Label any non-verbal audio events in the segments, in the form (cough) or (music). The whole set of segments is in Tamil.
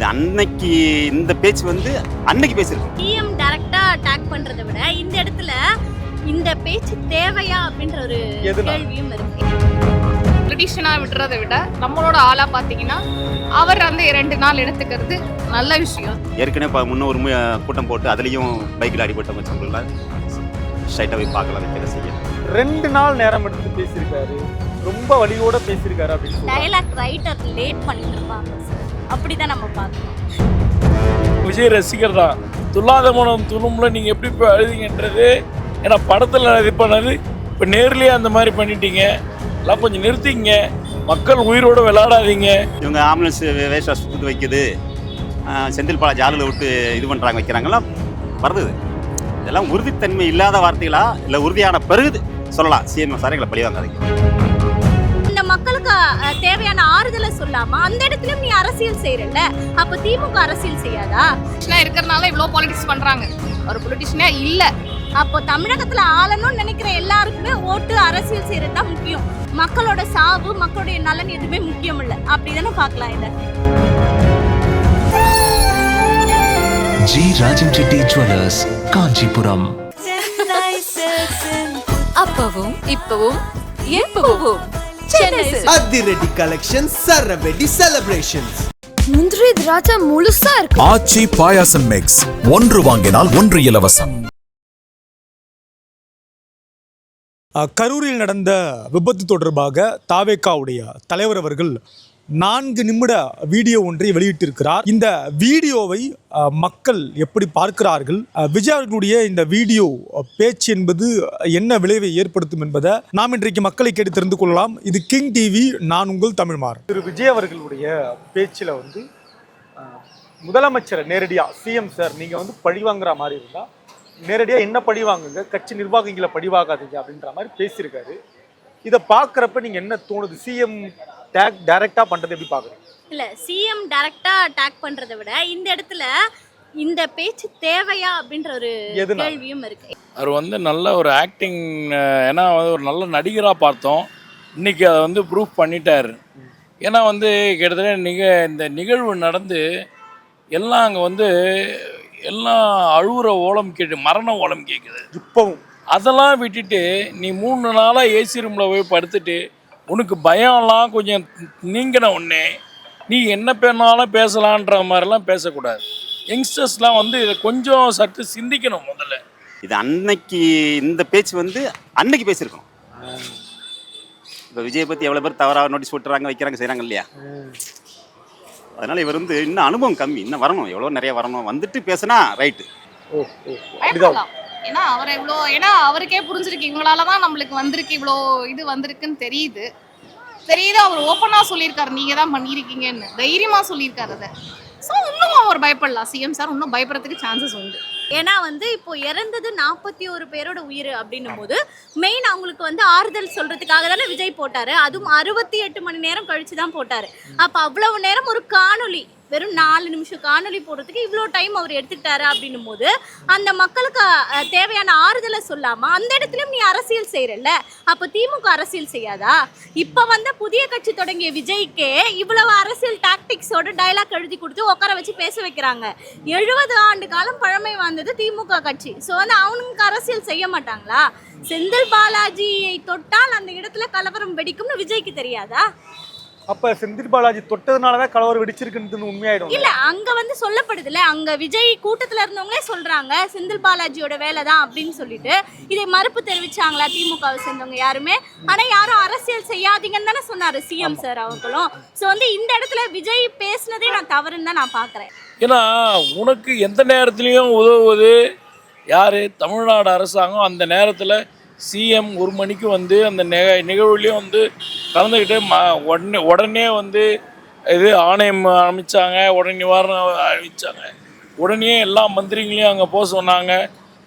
இது அன்னைக்கு இந்த பேச்சு வந்து அன்னைக்கு பேசியிருக்கோம். பிஎம் டைரக்டா அட்டாக் பண்றதை விட இந்த இடத்துல இந்த பேச்சு தேவையா அப்படின்ற ஒரு? கேள்வியும் இருக்கு. பொலிட்டிஷியனாக விடுறதை விட நம்மளோட ஆளாக பார்த்தீங்கன்னா அவர் அந்த இரண்டு நாள் எடுத்துக்கிறது நல்ல விஷயம். ஏற்கனவே முன்ன ஒரு கூட்டம் போட்டு அதுலேயும் பைக்கில் அடிபட்ட மச்சவங்கள ஸ்ட்ரைட்டாக போய் பார்க்கலாம் வைக்கிற செய்ய. ரெண்டு நாள் நேரம் எடுத்து பேசியிருக்காரு. ரொம்ப வலியோட பேசியிருக்காரு அப்படின்னு. டயலாக் ரைட்டர் லேட் பண்ணிட்டு அப்படிதான் நம்ம பார்க்கணும். விஜய் ரசிகர் தான். துல்லாத மனம் துணும்ல நீங்கள் எப்படி இப்போ எழுதிங்கன்றது ஏன்னா படத்தில் இது பண்ணது இப்போ நேர்லேயே அந்த மாதிரி பண்ணிட்டீங்க. எல்லாம் கொஞ்சம் நிறுத்திங்க மக்கள் உயிரோடு விளையாடாதீங்க. இவங்க ஆம்புலன்ஸ் வேஸ்டாக சுற்று வைக்குது. செந்தில் பாலாஜி ஆளுல விட்டு இது பண்ணுறாங்க வைக்கிறாங்கலாம் வருது. இதெல்லாம் உறுதித்தன்மை இல்லாத வார்த்தைகளா? இல்லை உறுதியான பிறகு சொல்லலாம். சிஎம் சார் எங்களை பழி வாங்காதீங்க. இந்த மக்களுக்கு தேவையான ஆறுதலை சொல்லாம அந்த இடத்துலயும் நீ அரசியல் செய்யறல்ல அப்ப திமுக அரசியல் செய்யாதா? பொலிட்டிஷியனாக இருக்கிறனால இவ்வளோ பாலிடிக்ஸ் பண்ணுறாங்க ஒரு பொலிட்டிஷியனாக இல்லை. அப்போ தமிழகத்துல ஆளணும்னு நினைக்கிற எல்லாருக்குமே ஓட்டு அரசியல் செய்யறது தான் முக்கியம். மக்களோட சாவு மக்களுடைய நலன் எதுவுமே முக்கியம் இல்ல. அப்படிதானே பார்க்கலாம் இதை. G Rajan Reddy jewellers Kanchipuram. அப்பவும் இப்பவும் எப்பவும். அதிரடி கலெக்ஷன் சரவெடி செலிப்ரேஷன்ஸ் முந்திரி திராட்சை முழுசா இருக்கு. ஆச்சி பாயாசம் மிக்ஸ் ஒன்று வாங்கினால் ஒன்று இலவசம். கரூரில் நடந்த விபத்து தொடர்பாக தாவேக்காவுடைய தலைவர் அவர்கள் நான்கு நிமிட வீடியோ ஒன்றை வெளியிட்டிருக்கிறார். இந்த வீடியோவை மக்கள் எப்படி பார்க்கிறார்கள்? விஜய் அவர்களுடைய இந்த வீடியோ பேச்சு என்பது என்ன விளைவை ஏற்படுத்தும் என்பதை நாம் இன்றைக்கு மக்களை கேட்டு தெரிந்து கொள்ளலாம். இது கிங் டிவி நான் உங்கள் தமிழ்மார். திரு விஜய் அவர்களுடைய பேச்சில் வந்து முதலமைச்சர் முதலமைச்சரை நேரடியாக சிஎம் சார் நீங்கள் வந்து பழி வாங்குற மாதிரி இருந்தால் நேரடியாக என்ன பழி வாங்குங்க? கட்சி நிர்வாகிகளை பழி வாங்காதீங்க அப்படின்ற மாதிரி பேசியிருக்காரு. இதை பார்க்குறப்ப நீங்கள் என்ன தோணுது? சிஎம் டேக் டைரெக்டாக பண்ணுறது எப்படி பார்க்குறீங்க? இல்ல சிஎம் டைரக்டா அட்டாக் பண்றதை விட இந்த இடத்துல இந்த பேச்சு தேவையா அப்படின்ற ஒரு? கேள்வியும் இருக்கு. அவர் வந்து நல்ல ஒரு ஆக்டிங் ஏன்னா வந்து ஒரு நல்ல நடிகராக பார்த்தோம். இன்னைக்கு அதை வந்து ப்ரூஃப் பண்ணிட்டார். ஏன்னா வந்து கிட்டத்தட்ட நிக இந்த நிகழ்வு நடந்து எல்லாம் அங்கே வந்து எல்லாம் அழுகுற ஓலம் கேட்டு மரண ஓலம் கேட்குது இப்போவும் அதெல்லாம் விட்டுட்டு நீ மூணு நாளாக ஏசி ரூமில் போய் படுத்துட்டு உனக்கு பயம்லாம் கொஞ்சம் நீங்கின உடனே நீ என்ன பேனாலும் பேசலான்ற மாதிரிலாம் பேசக்கூடாது. யங்ஸ்டர்ஸ்லாம் வந்து இதை கொஞ்சம் சற்று சிந்திக்கணும் முதல்ல. இது அன்னைக்கு இந்த பேச்சு வந்து அன்னைக்கு பேசியிருக்கோம். இப்போ விஜயை பற்றி எவ்வளோ பேர் தவறாக நோட்டீஸ் போட்டுறாங்க வைக்கிறாங்க செய்கிறாங்க இல்லையா? அதனால் இவர் வந்து இன்னும் அனுபவம் கம்மி இன்னும் வரணும் எவ்வளோ நிறைய வரணும். வந்துட்டு பேசுனா ரைட்டு ஓ ஓ அப்படிதான். ஏன்னா அவர் இவ்வளோ ஏன்னா அவருக்கே புரிஞ்சிருக்கு. இவங்களால தான் நம்மளுக்கு வந்திருக்கு இவ்வளோ இது வந்திருக்குன்னு தெரியுது. தெரியுது அவர் ஓப்பனாக சொல்லியிருக்காரு. நீங்கள் தான் பண்ணியிருக்கீங்கன்னு. தைரியமாக சொல்லியிருக்காரு அதை. ஸோ இன்னும் அவர் பயப்படலாம். சிஎம் சார் இன்னும் பயப்படுறதுக்கு சான்சஸ் உண்டு. ஏன்னா வந்து இப்போ இறந்தது நாற்பத்தி ஒரு பேரோட உயிர் அப்படின்னும் போது மெயின் அவங்களுக்கு வந்து ஆறுதல் சொல்றதுக்காக தானே விஜய் போட்டாரு. அதுவும் அறுபத்தி எட்டு மணி நேரம் கழிச்சு தான் போட்டாரு. அப்போ அவ்வளவு நேரம் ஒரு காணொளி. வெறும் நாலு நிமிஷம் காணொளி போடுறதுக்கு இவ்வளோ டைம் அவர் எடுத்துக்கிட்டாரு அப்படின்னும் போது அந்த மக்களுக்கு தேவையான ஆறுதலை சொல்லாம அந்த இடத்துலயும் நீ அரசியல் செய்யறல்ல அப்ப திமுக அரசியல் செய்யாதா? இப்ப வந்த புதிய கட்சி தொடங்கிய விஜய்க்கே இவ்வளவு அரசியல் டாக்டிக்ஸோட டைலாக் எழுதி கொடுத்து உட்கார வச்சு பேச வைக்கிறாங்க. எழுபது ஆண்டு காலம் பழமை வாழ்ந்தது திமுக கட்சி. ஸோ வந்து அவனுக்கு அரசியல் செய்ய மாட்டாங்களா? செந்தில் பாலாஜியை தொட்டால் அந்த இடத்துல கலவரம் வெடிக்கும்னு விஜய்க்கு தெரியாதா? அப்போ செந்தில் பாலாஜி தொட்டதுனால தான் கலவரம் வெடிச்சிருக்குன்னு உண்மையாயிடும். இல்ல அங்க வந்து சொல்லப்படுதுல அங்க விஜய் கூட்டத்துல இருந்தவங்களே சொல்றாங்க செந்தில் பாலாஜியோட வேலை தான் அப்படின்னு சொல்லிட்டு. இதை மறுப்பு தெரிவிச்சாங்களா திமுகவை சேர்ந்தவங்க யாருமே? ஆனா யாரும் அரசியல் செய்யாதீங்கன்னு தானே சொன்னாரு சிஎம் சார் அவங்களும் சோ வந்து இந்த இடத்துல விஜய் பேசுனதே நான் தவறுன்னு தான் நான் பாக்குறேன். ஏன்னா உனக்கு எந்த நேரத்துலையும் உதவுவது யார்? தமிழ்நாடு அரசாங்கம் அந்த நேரத்தில் சிஎம் ஒரு மணிக்கு வந்து அந்த நிக நிகழ்வுலேயும் வந்து கலந்துக்கிட்டு ம உடனே உடனே வந்து இது ஆணையம் அமைச்சாங்க உடனே நிவாரணம் அறிவித்தாங்க உடனே எல்லா மந்திரிங்களையும் அங்கே போக சொன்னாங்க.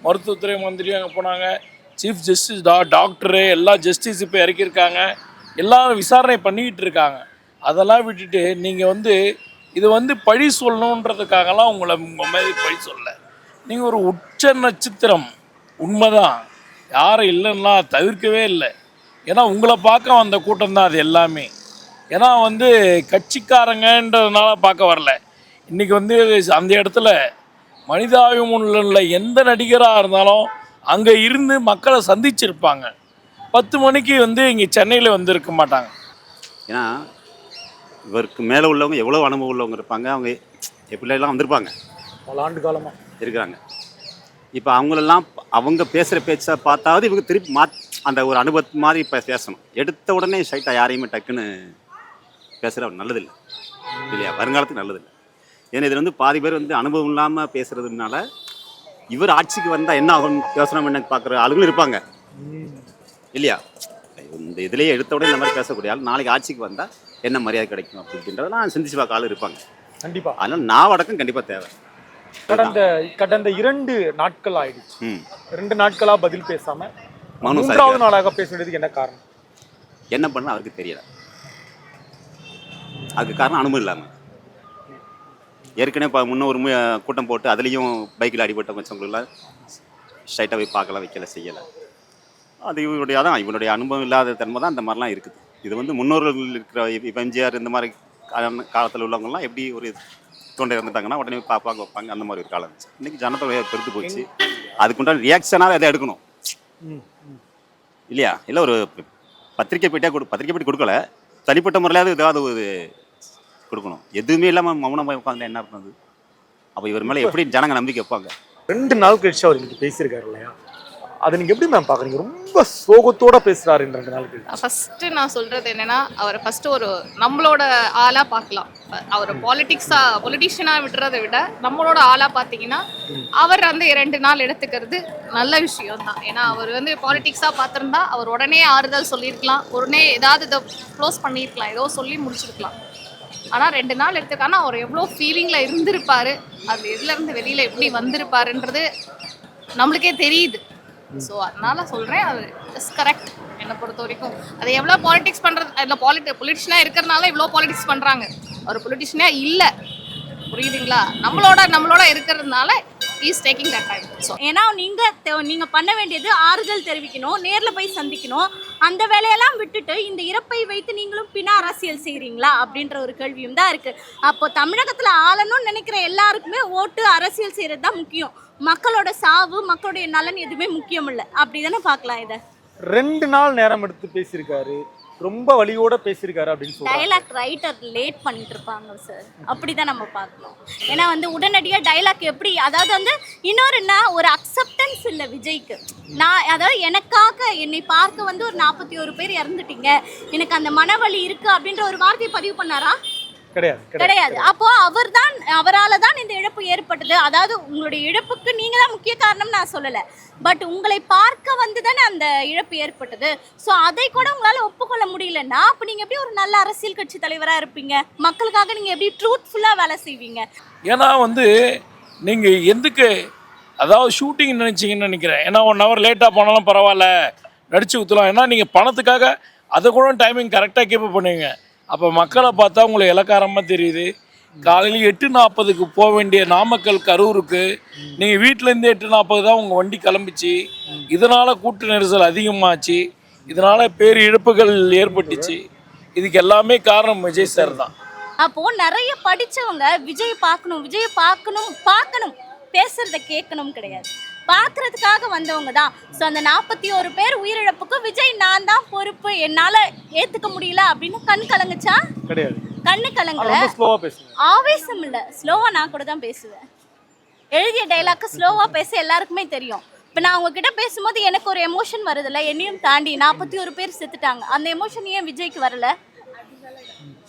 மருத்துவத்துறை மந்திரியும் அங்கே போனாங்க. சீஃப் ஜஸ்டிஸ் டா டாக்டரு எல்லா ஜஸ்டிஸ் இப்போ இறக்கியிருக்காங்க. எல்லாரும் விசாரணை பண்ணிக்கிட்டு இருக்காங்க. அதெல்லாம் விட்டுட்டு நீங்கள் வந்து இது வந்து பழி சொல்லணுன்றதுக்காகலாம் உங்களை உங்கள் மாதிரி பழி சொல்ல நீங்கள் ஒரு உச்ச நட்சத்திரம். உண்மைதான். யாரும் இல்லைன்னா தவிர்க்கவே இல்லை. ஏன்னா உங்களை பார்க்க வந்த கூட்டம் தான் அது எல்லாமே. ஏன்னா வந்து கட்சிக்காரங்கன்றதுனால பார்க்க வரல. இன்னைக்கு வந்து அந்த இடத்துல மனிதாபிமானம் உள்ள எந்த நடிகராக இருந்தாலும் அங்கே இருந்து மக்களை சந்திச்சிருப்பாங்க. பத்து மணிக்கு வந்து இங்கே சென்னையில் வந்து இருக்க மாட்டாங்க. ஏன்னா இவருக்கு மேலே உள்ளவங்க எவ்வளோ அனுபவம் உள்ளவங்க இருப்பாங்க. அவங்க எப்படிலாம் வந்திருப்பாங்க. பல ஆண்டு காலமாக இருக்கிறாங்க. இப்போ அவங்களெல்லாம் அவங்க பேசுகிற பேச்சை பார்த்தாவது இவங்க திருப்பி மா அந்த ஒரு அனுபவத்து மாதிரி இப்போ பேசணும். எடுத்த உடனே ஸ்ட்ரைட்டாக யாரையுமே டக்குன்னு பேசுகிற நல்லதில்லை. இல்லையா? வருங்காலத்துக்கு நல்லதில்லை. ஏன்னா இது வந்து பாதி பேர் வந்து அனுபவம் இல்லாமல் பேசுகிறதுனால இவர் ஆட்சிக்கு வந்தால் என்ன ஆகும் யோசனை பண்ண பார்க்குற ஆளுங்களும் இருப்பாங்க. இல்லையா? இந்த இதுலேயே எடுத்த உடனே இந்த மாதிரி பேசக்கூடிய ஆள் நாளைக்கு ஆட்சிக்கு வந்தால் என்ன மரியாதை கிடைக்கும் அப்படின்றதெல்லாம் சிந்திச்சு பார்க்க ஆள் இருப்பாங்க. கண்டிப்பாக அதனால் நாவடக்கம் கண்டிப்பாக தேவை. கடந்த கடந்த இரண்டு நாட்கள் ஆயிடுச்சு. ரெண்டு நாட்களா பதில் பேசாம மூன்றாவது. நாளாக பேச வேண்டியதுக்கு என்ன காரணம்? என்ன பண்ண அவருக்கு தெரியல. அதுக்கு காரணம் அனுபவம் இல்லாமல் ஏற்கனவே இப்போ முன்ன ஒரு கூட்டம் போட்டு அதுலேயும் பைக்கில் அடிபட்ட மச்சவங்களெல்லாம் ஸ்ட்ரைட்டாக போய் பார்க்கலாம் வைக்கல செய்யலை. அது இவருடைய அதான் இவனுடைய அனுபவம் இல்லாத தன்மை தான் இந்த மாதிரிலாம் இருக்குது. இது வந்து முன்னோர்கள் இருக்கிற இப்போ எம்ஜிஆர் இந்த மாதிரி காலத்தில் உள்ளவங்கலாம் எப்படி ஒரு தொண்டை இறந்துட்டாங்கன்னா உடனே பார்ப்பாங்க வைப்பாங்க. அந்த மாதிரி ஒரு காலம் இருந்துச்சு. இன்றைக்கி ஜனத்தொகை பெருத்து போச்சு. அதுக்குண்டான ரியாக்ஷனாக எதை எடுக்கணும்? இல்லையா? இல்லை ஒரு பத்திரிக்கை பெட்டியாக கொடு பத்திரிக்கை பெட்டி கொடுக்கல. தனிப்பட்ட முறையிலாவது ஏதாவது ஒரு கொடுக்கணும். எதுவுமே இல்லாமல் மௌனமாக உட்காந்து என்ன அது? அப்போ இவர் மேலே எப்படி ஜனங்க நம்பிக்கை வைப்பாங்க? ரெண்டு நாள் கழிச்சு அவர் இன்னைக்கு பேசியிருக்காரு இல்லையா? அதை நீங்க எப்படி மேம் பாக்குறீங்க ரொம்ப சோகத்தோட பேசுறாரு ரெண்டு நாளுக்கு. ஃபர்ஸ்ட் நான் சொல்றது என்னன்னா அவரை ஃபர்ஸ்ட் ஒரு நம்மளோட ஆளா பார்க்கலாம். அவரை பாலிட்டிக்ஸா பொலிட்டிஷியனாக விடுறதை விட நம்மளோட ஆளா பார்த்தீங்கன்னா அவர் அந்த இரண்டு நாள் எடுத்துக்கிறது நல்ல விஷயம் தான் ஏன்னா அவர் வந்து பாலிட்டிக்ஸாக பார்த்திருந்தா அவர் உடனே ஆறுதல் சொல்லியிருக்கலாம். உடனே ஏதாவது இதை க்ளோஸ் பண்ணியிருக்கலாம். ஏதோ சொல்லி முடிச்சிருக்கலாம். ஆனா ரெண்டு நாள் எடுத்துக்கானா அவர் எவ்வளோ ஃபீலிங்ல இருந்திருப்பாரு. அது எதுல இருந்து வெளியில எப்படி வந்திருப்பாருன்றது நம்மளுக்கே தெரியுது. ஸோ அதனால சொல்கிறேன் அது இஸ் கரெக்ட் என்னை பொறுத்த வரைக்கும். அது எவ்வளோ பாலிடிக்ஸ் பண்ணுறது அதில் பாலிட்டி பொலிட்டிஷனாக இருக்கிறனால இவ்வளோ பாலிடிக்ஸ் பண்ணுறாங்க ஒரு பொலிட்டிஷனே இல்லை. புரியுதுங்களா? நம்மளோட நம்மளோட இருக்கிறதுனால is taking that time so ஏன்னா நீங்கள் நீங்கள் பண்ண வேண்டியது ஆறுதல் தெரிவிக்கணும் நேரில் போய் சந்திக்கணும். அந்த வேலையெல்லாம் விட்டுட்டு இந்த இறப்பை வைத்து நீங்களும் பின அரசியல் செய்கிறீங்களா அப்படின்ற ஒரு கேள்வியும் தான் இருக்குது அப்போ தமிழகத்தில் ஆளணும்னு நினைக்கிற எல்லாருக்குமே ஓட்டு அரசியல் செய்கிறது தான் முக்கியம். மக்களோட சாவு மக்களுடைய நலன் எதுவுமே முக்கியம் இல்லை அப்படிதானே பார்க்கலாம் இதை? ரெண்டு நாள் நேரம் எடுத்து பேசியிருக்காரு. ரொம்ப வலியோட பேசியிருக்காரு அப்படின்னு சொல்றாங்க. டைலாக் ரைட்டர் லேட் பண்ணிட்டு இருப்பாங்க சார் அப்படிதான் நம்ம பார்க்கணும். ஏன்னா வந்து உடனடியாக டைலாக் எப்படி அதாவது வந்து இன்னொருன்னா ஒரு அக்செப்டன்ஸ் இல்லை விஜய்க்கு. நான் அதாவது எனக்காக என்னை பார்க்க வந்து ஒரு நாற்பத்தி ஒரு பேர் இறந்துட்டீங்க. எனக்கு அந்த மனவலி இருக்கு அப்படின்ற ஒரு வார்த்தையை பதிவு பண்ணாரா? கிடையாது கிடையாது அப்போ அவர்தான் அவரால தான் இந்த இழப்பு ஏற்பட்டது. அதாவது உங்களுடைய இழப்புக்கு நீங்க தான் முக்கிய காரணம் நான் சொல்லல. பட் உங்களை பார்க்க வந்து தானே அந்த இழப்பு ஏற்பட்டது. ஸோ அதை கூட உங்களால ஒப்புக்கொள்ள முடியலன்னா அப்போ நீங்க எப்படி ஒரு நல்ல அரசியல் கட்சி தலைவரா இருப்பீங்க? மக்களுக்காக நீங்க எப்படி ட்ரூத்ஃபுல்லா வேலை செய்வீங்க? ஏன்னா வந்து நீங்கள் எதுக்கு அதாவது ஷூட்டிங் நினச்சிங்கன்னு நினைக்கிறேன். ஏன்னா ஒன் ஹவர் லேட்டாக போனாலும் பரவாயில்ல. நடிச்சு ஊற்றலாம் ஏன்னா நீங்கள் பணத்துக்காக அதை கூட டைமிங் கரெக்டாக கீப் பண்ணுவீங்க. அப்போ மக்களை பார்த்தா உங்களுக்கு இலக்காரமாக தெரியுது. காலையில் எட்டு நாற்பதுக்கு போக வேண்டிய நாமக்கல் கரூருக்கு நீங்கள் வீட்டிலேருந்து எட்டு நாற்பது தான் உங்கள் வண்டி கிளம்பிச்சு. இதனால் கூட்ட நெரிசல் அதிகமாச்சு. இதனால் பேர் இழப்புகள் ஏற்பட்டுச்சு. இதுக்கு எல்லாமே காரணம் விஜய் சார் தான். அப்போ நிறைய படிச்சவங்க விஜய் பார்க்கணும் விஜய் பார்க்கணும் பார்க்கணும். பேசுறத கேட்கணும் கிடையாது. பார்க்கறதுக்காக வந்தவங்க தான். ஸோ அந்த நாற்பத்தி ஒரு பேர் உயிரிழப்புக்கு விஜய் நான் தான் பொறுப்பு. என்னால் ஏற்றுக்க முடியல அப்படின்னு கண் கலங்குச்சா? கிடையாது. கண்ணு கலங்கல? ஆவேசம் இல்லை. ஸ்லோவாக நான் கூட தான் பேசுவேன். எழுதிய டைலாக்கு ஸ்லோவாக பேச எல்லாருக்குமே தெரியும். இப்போ நான் உங்ககிட்ட பேசும்போது எனக்கு ஒரு எமோஷன் வருதுல்ல. என்னையும் தாண்டி நாற்பத்தி ஒரு பேர் செத்துட்டாங்க. அந்த எமோஷன் ஏன் விஜய்க்கு வரல?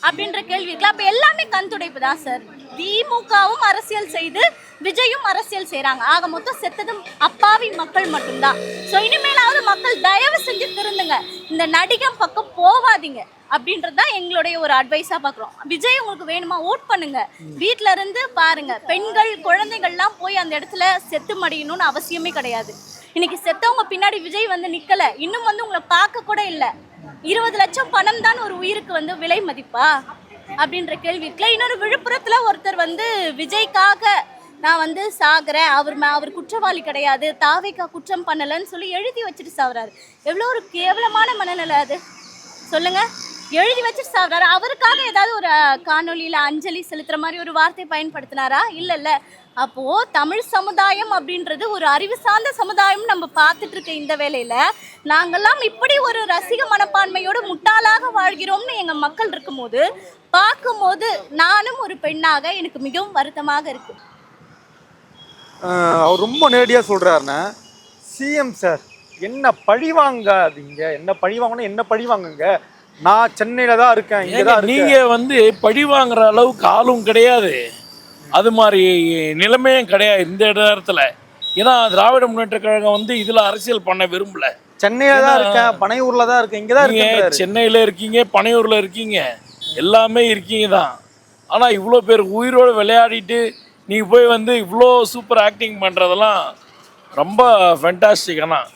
அப்படின்ற கேள்வி இருக்குல்ல அப்போ எல்லாமே கண் துடைப்பு தான் சார் திமுகவும் அரசியல் செய்து விஜயும் அரசியல் செய்கிறாங்க ஆக மொத்தம் செத்ததும் அப்பாவி மக்கள் மட்டும்தான். ஸோ இனிமேலாவது மக்கள் தயவு செஞ்சு திருந்துங்க. இந்த நடிகம் பக்கம் போவாதீங்க அப்படின்றது தான் எங்களுடைய ஒரு அட்வைஸாக பார்க்குறோம் விஜய் உங்களுக்கு வேணுமா ஓட் பண்ணுங்க. வீட்டில இருந்து பாருங்க. பெண்கள் குழந்தைகள்லாம் போய் அந்த இடத்துல செத்து மடியணும்னு அவசியமே கிடையாது. இன்னைக்கு செத்தவங்க பின்னாடி விஜய் வந்து நிற்கலை இன்னும் வந்து உங்களை பார்க்க கூட இல்லை. இருபது லட்சம் பணம் தான் ஒரு உயிருக்கு வந்து விலை மதிப்பா? அப்படின்ற கேள்வி இருக்குல்ல. இன்னொரு விழுப்புரத்தில் ஒருத்தர் வந்து விஜய்க்காக நான் வந்து சாகுறேன். அவர் மே- அவர் குற்றவாளி கிடையாது. தாவைக்கா குற்றம் பண்ணலைன்னு சொல்லி எழுதி வச்சுட்டு சாகுறாரு எவ்வளோ ஒரு கேவலமான மனநிலை அது. சொல்லுங்க. எழுதி வச்சுட்டு சாப்பிட்றாரு அவருக்காக ஏதாவது ஒரு காணொலியில் அஞ்சலி செலுத்துகிற மாதிரி ஒரு வார்த்தை பயன்படுத்தினாரா? இல்லை இல்லை அப்போ தமிழ் சமுதாயம் அப்படின்றது ஒரு அறிவு சார்ந்த சமுதாயம் நம்ம பார்த்துட்டு இருக்க இந்த வேலையில நாங்கெல்லாம் இப்படி ஒரு ரசிக மனப்பான்மையோடு முட்டாளாக வாழ்கிறோம்னு எங்க மக்கள் இருக்கும்போது பார்க்கும்போது நானும் ஒரு பெண்ணாக எனக்கு மிகவும் வருத்தமாக இருக்கு. அவர் ரொம்ப நேரடியாக சொல்கிறாருண்ணே சிஎம் சார் என்ன பழி வாங்காதீங்க. என்ன பழி வாங்கணும் என்ன பழி வாங்குங்க? நான் சென்னையில் தான் இருக்கேன் இங்கே ஏங்க, தான் இருக்கேன். நீங்க வந்து பழி வாங்குற அளவுக்கு ஆளும் கிடையாது. அது மாதிரி நிலைமையும் கிடையாது இந்த நேரத்துல ஏன்னா திராவிட முன்னேற்ற கழகம் வந்து இதுல அரசியல் பண்ண விரும்பல. சென்னையில் தான் இருக்கேன் பனையூரில் தான் இருக்கேன் இங்கே தான் இருக்கேன் சென்னையில இருக்கீங்க பனையூர்ல இருக்கீங்க. எல்லாமே இருக்கீங்க தான். ஆனா இவ்வளோ பேர் உயிரோடு விளையாடிட்டு நீங்க போய் வந்து இவ்வளோ சூப்பர் ஆக்டிங் பண்றதெல்லாம் ரொம்ப ஃபென்டாஸ்டிக் ஆனால்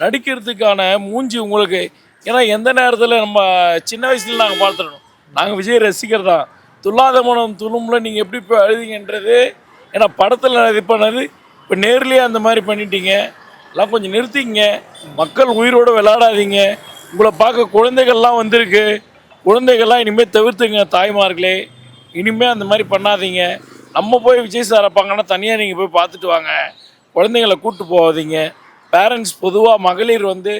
நடிக்கிறதுக்கான மூஞ்சி உங்களுக்கு ஏன்னா எந்த நேரத்தில் நம்ம சின்ன வயசுல நாங்கள் பார்த்துருக்கோம் நாங்கள் விஜய் ரசிகர் தான். துல்லாத மனம் துளும்ல நீங்கள் எப்படி இப்போ எழுதிங்கன்றது ஏன்னா படத்தில் இது பண்ணது இப்போ நேர்லேயே அந்த மாதிரி பண்ணிட்டீங்க. எல்லாம் கொஞ்சம் நிறுத்திங்க மக்கள் உயிரோடு விளையாடாதீங்க. உங்களை பார்க்க குழந்தைகள்லாம் வந்திருக்கு. குழந்தைகள்லாம் இனிமேல் தவிர்த்துங்க தாய்மார்களே. இனிமேல் அந்த மாதிரி பண்ணாதீங்க. நம்ம போய் விஜய் சார் அப்பாங்கன்னா தனியாக நீங்கள் போய் பார்த்துட்டு வாங்க. குழந்தைங்களை கூப்பிட்டு போகாதீங்க. பேரண்ட்ஸ் பொதுவாக மகளிர் வந்து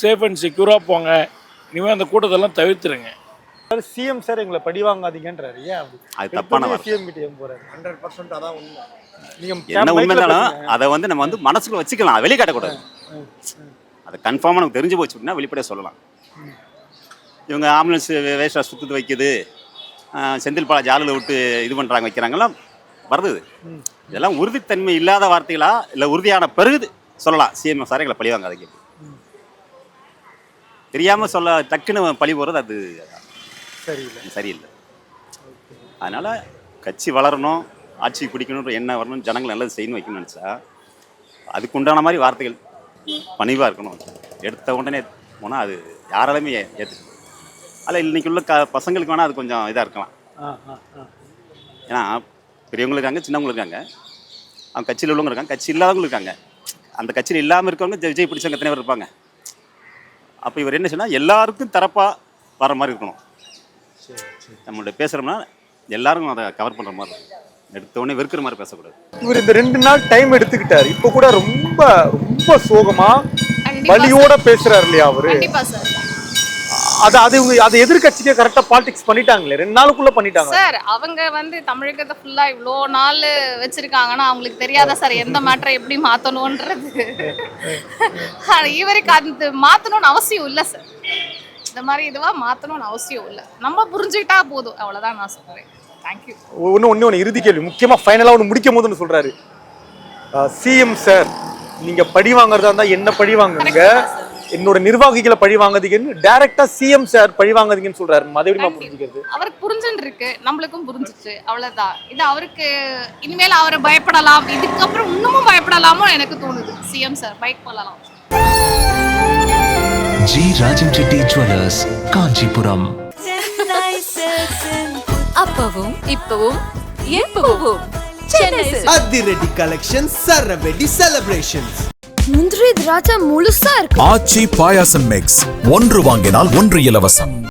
சேஃப் அண்ட் செக்யூராக போங்க. இனிமேல் அந்த கூட்டத்தெல்லாம் தவிர்த்துருங்க. சிஎம் சார் எங்களை பழி வாங்காதீங்கன்றாரு. ஏன் அப்படி? அது தப்பான வார்த்தை. சிஎம் கிட்ட ஏன் போறாரு? ஹண்ட்ரட் பர்சன்ட் அதான் உண்மை. நீங்க என்ன பேசுங்க. அதை வந்து நம்ம வந்து மனசுக்குள்ள வச்சுக்கலாம். வெளியே காட்டக்கூடாது. அது கன்ஃபார்மாக நமக்கு தெரிஞ்சு போச்சு அப்படின்னா வெளிப்படையாக சொல்லலாம். இவங்க ஆம்புலன்ஸ் வேஸ்டாக சுற்றுது வைக்குது. ஆஹ் செந்தில் பாலாஜி ஆளுல விட்டு இது பண்ணுறாங்க வைக்கிறாங்கலாம். வருது. இது. இதெல்லாம் உறுதித்தன்மை இல்லாத வார்த்தைகளா இல்லை உறுதியான பிறகு சொல்லலாம். சிஎம் சார் எங்களை பழி வாங்காதீங்க. தெரியாமல் சொல்ல டக்குன்னு பழி போகிறது அது சரியில்லை. சரியில்லை. அதனால் கட்சி வளரணும் ஆட்சி பிடிக்கணுன்ற எண்ணம் வரணும் ஜனங்கள் நல்லது செய்யணும் வைக்கணும்னு நினச்சா அதுக்கு உண்டான மாதிரி வார்த்தைகள் பணிவாக இருக்கணும். எடுத்த உடனே போனால் அது யாராலுமே ஏ ஏற்று அதில் இன்னைக்கு உள்ள க பசங்களுக்கு வேணால் அது கொஞ்சம் இதாக இருக்கலாம். ஏன்னா பெரியவங்களும் இருக்காங்க சின்னவங்களும் இருக்காங்க. அவங்க கட்சியில் உள்ளவங்க இருக்காங்க கட்சி இல்லாதவங்களும் இருக்காங்க. அந்த கட்சியில் இல்லாமல் இருக்கவங்க விஜய் பிடிச்சவங்க எத்தனை பேர் இருப்பாங்க? அப்போ இவர் என்ன சொன்னால் எல்லாருக்கும் தரப்பாக வர மாதிரி இருக்கணும். நம்மள்ட்ட பேசுகிறோம்னா எல்லாரும் அதை கவர் பண்ணுற மாதிரி இருக்கும். எடுத்த உடனே வெறுக்கிற மாதிரி பேசக்கூடாது. இவர் இந்த ரெண்டு நாள் டைம் எடுத்துக்கிட்டாரு. இப்போ கூட ரொம்ப ரொம்ப சோகமா வலியோட பேசுறாரு இல்லையா அவரு? கண்டிப்பா சார். அது அது அது எதிர்கட்சிக்கே கரெக்டா பாலிடிக்ஸ் பண்ணிட்டாங்களே. ரெண்டு நாளுக்குள்ள பண்ணிட்டாங்க சார் அவங்க வந்து தமிழகத்தை ஃபுல்லா இவ்வளோ நாள் வச்சிருக்காங்கன்னா அவங்களுக்கு தெரியாத சார்? எந்த மேட்டரை எப்படி மாத்தணும்ன்றது? (laughs) இவருக்கு அந்த மாத்தணும்னு அவசியம் இல்லை சார். இந்த மாதிரி இதுவா மாத்தணும்னு அவசியம் இல்லை. நம்ம புரிஞ்சுக்கிட்டா போதும். அவ்வளவுதான் நான் சொல்றேன். தேங்க்யூ ஒன்று ஒன்று ஒன்று இறுதி கேள்வி. முக்கியமாக ஃபைனலாக ஒன்று முடிக்கும் போதுன்னு சொல்கிறாரு சிஎம் சார் நீங்கள் பழி வாங்குறதா இருந்தால் என்ன பழி வாங்குங்க? என்னோட நிர்வாகிகளை பழி வாங்காதீங்கன்னு டைரெக்டாக சிஎம் சார் பழி வாங்காதீங்கன்னு சொல்கிறாரு அதை எப்படிமா புரிஞ்சுக்கிறது. அவருக்கு புரிஞ்சுன்னு இருக்கு. நம்மளுக்கும் புரிஞ்சிச்சு. அவ்வளவுதான். இது அவருக்கு இனிமேல் அவரை பயப்படலாம். இதுக்கப்புறம் இன்னமும் பயப்படலாமோ எனக்கு தோணுது. சிஎம் சார் பயப்படலாம் ஜி ராஜன் ரெட்டி ஜுவல்லர்ஸ் காஞ்சிபுரம். அப்பவும் இப்பவும் எப்பவும். அதிரடி கலெக்ஷன் சரவெடி செலிப்ரேஷன்ஸ் முந்திரி திராட்சை முழுசா இருக்கு. ஆச்சி பாயாசம் மிக்ஸ் ஒன்று வாங்கினால் ஒன்று இலவசம்.